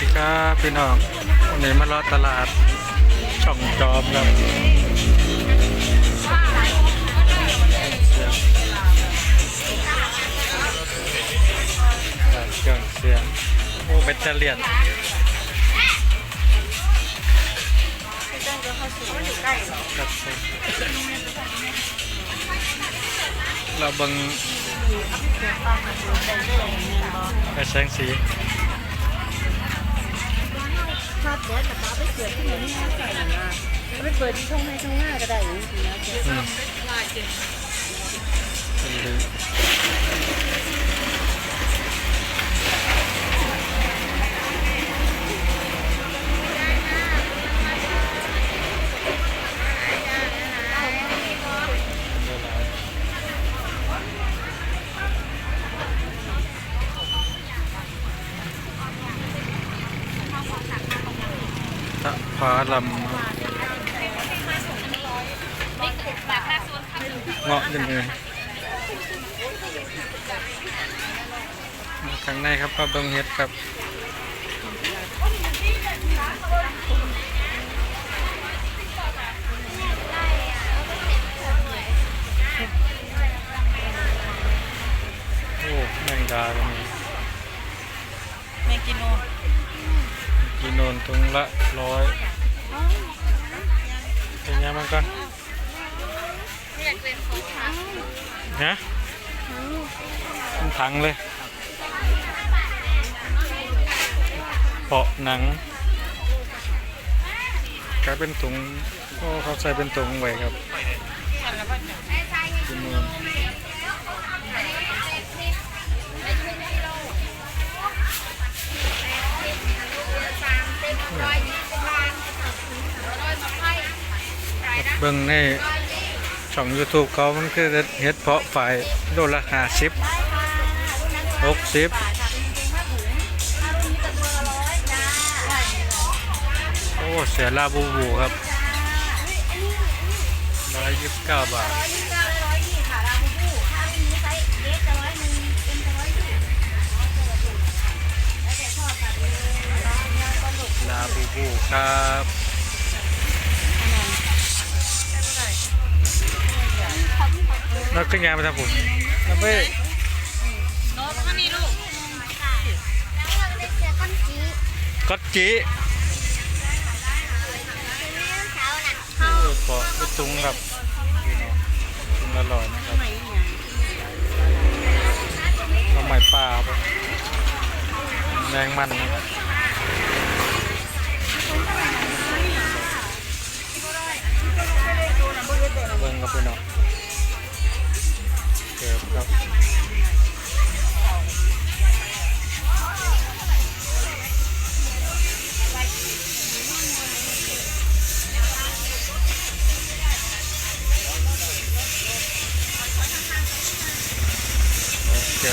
ดีครับพี่น้องวันนี้มาลาะตลาดช่องจอมครับเครื่องเสียงโอ้เบตเตอร์เลียนเราบังกระแสงสี ชอบแดดแต่ป้าไปเกิดที่ไหนไม่ใส่นะไปเปิดที่ช่องให้ช่องหน้าก็ได้จริงๆนะเจ๊ นเลยตะพาลำเงาะยังไงข้างในครับก็เบิงเฮ็ดครับโอ้แมงดาตรงนี้แมงกินโนกินโนนถุงละร้อย เป็นยังมันะถังเลยเปาะหนังกลายเป็นถุงโอ้เขาใส่เป็นถุงไว้ครับกินโนน เบิ่งในช่อง YouTube เขามันคือเฮ็ดเพาะฝ่ายโลละห้าสิบหกสิบโอ้เสียลาบูบูครับร้อยยี่สิบเก้าบาทลาบูบูครับ แล้วขึ้นยางไปทางผมแล้วไปโน้ตมันมีลูกก็จีโอ้ปอไปตุงครับพี่น้องตุงอร่อยนะครับข้าวใหม่ปลาครับแรงมันนะครับ โอเค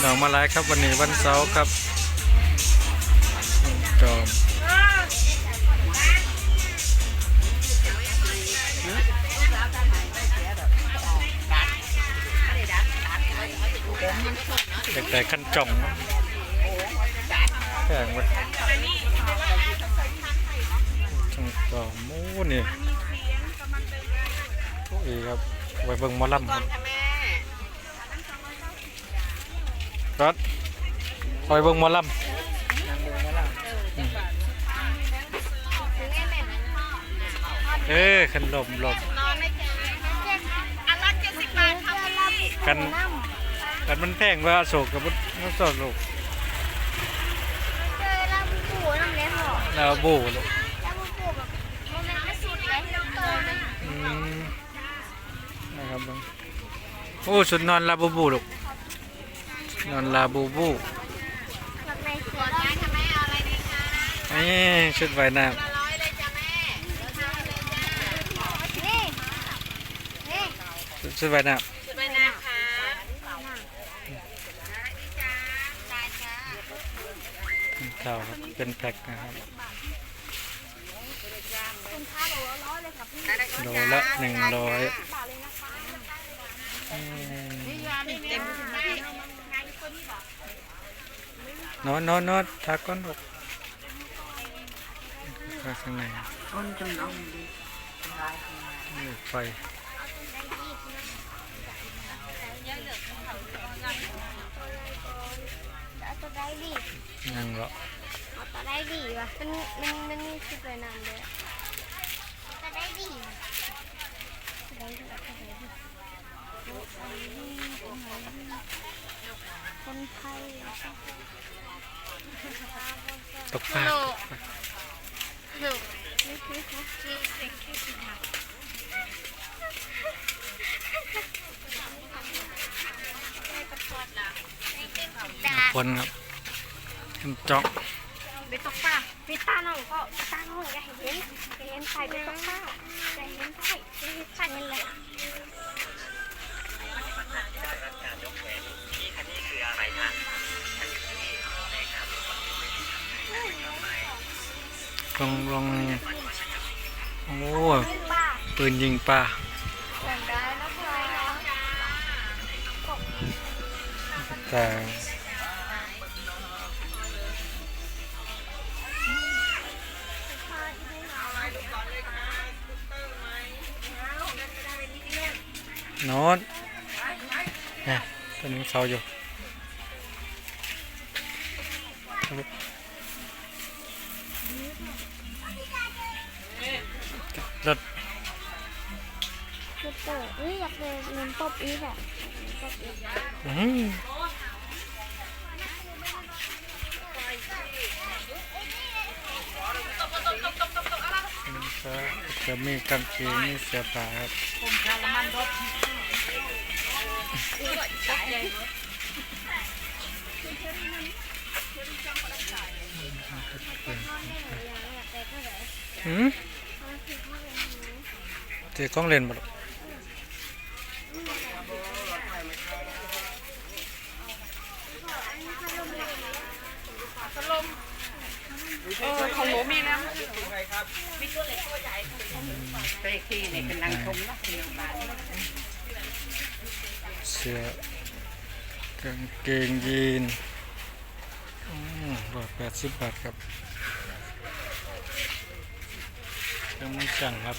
หนองมาลายครับวันนี้วันเสาร์ครับจอมเด็กแต่ขั้นจ่องแพงเว้ยจังจอมโอ้ นี่โอ้ยครับไว้เบิ่งหมอลำครับรัดไว้เบิ่งหมอลำอืมเอ้ยขันลมลมนอนไม่เจออันละเจ็ดสิบบาทครับพี่กันกันมันแพงว่าโศกกับมันมันโศกลูกเจอลาบูบูน้ำเลี้ยงหรอแล้วบูลูก ลาบูบูแบบมันไม่สุดเลยโตมัน อืมนะ ครับเบิ่งโอ้สุดนอนลาบูบูลูกนอนลาบูบูข้างในเสือร้อยค่ะแม่เอาอะไรดีคะนี่ชุดว่ายน้ละร้อยเลยจ้ะแม่เดี๋ยวทำเลยจ้านี่นี่ำชุดชุดว่ายน้ชุดใบหน้าค่ะดีจ้าได้จ้าำข้าวครับเป็นแพ็คนะครับคุณค่าบอกว่าร้อยเลยครับพี่โลละหนึ่งร้อยบาท เลยนะคะอืมเต็มเลยนอนนอนนอนทักก่อนลูกเข้าข้างในก้นจนเอาดีลายข้างในนี่ไฟเอาตัวได้ดียังเหรอเอาตัวได้ดีว่ะมันมันมันมีชุดเลยนานเลยตัวได้ดีตัวได้ดีตัวได้ดีตัวได้ดี คนไทยตกปลาหนูนี่คือเขาที่เป็นที่สุดท้ายดาคนครับขึ้นจ้องไปตกปลาไปตาน้องก็ตาน้องอย่าเห็นอย่าเห็นใครไปตกปลาอย่าเห็นใครอย่าเห็นใครนั่นแหละ ลองลองโอ้ปืนยิงปลาจำได้นะคะแต่นอนเนี่ยตอนนี้เขาอยู่ รถคือเปิดเอ้ยอยากเลยเงินปบอีกอะปบอีกอืมจะมีกางเกงมีเสื้อผ้าครับผมชาละมันรถ หืมเจ๊กล้องเลนบ่ลูกเออของหนูมีแล้วมีตัวเล็กตัวใหญ่เตะขี้นี่เป็นนางชมนะเป็นนางบ้านเสื้อกางเกงยีน ร้อยแปดสิบบาทครับยังไม่จังครับ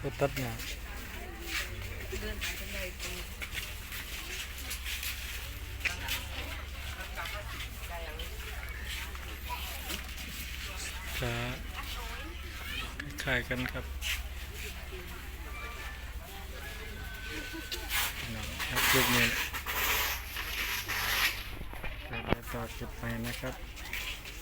ไปตัดเนี่ย จะคล้ายกันครับนะครับคลิปนี้เดี๋ยวไปต่อคลิปไปนะครับ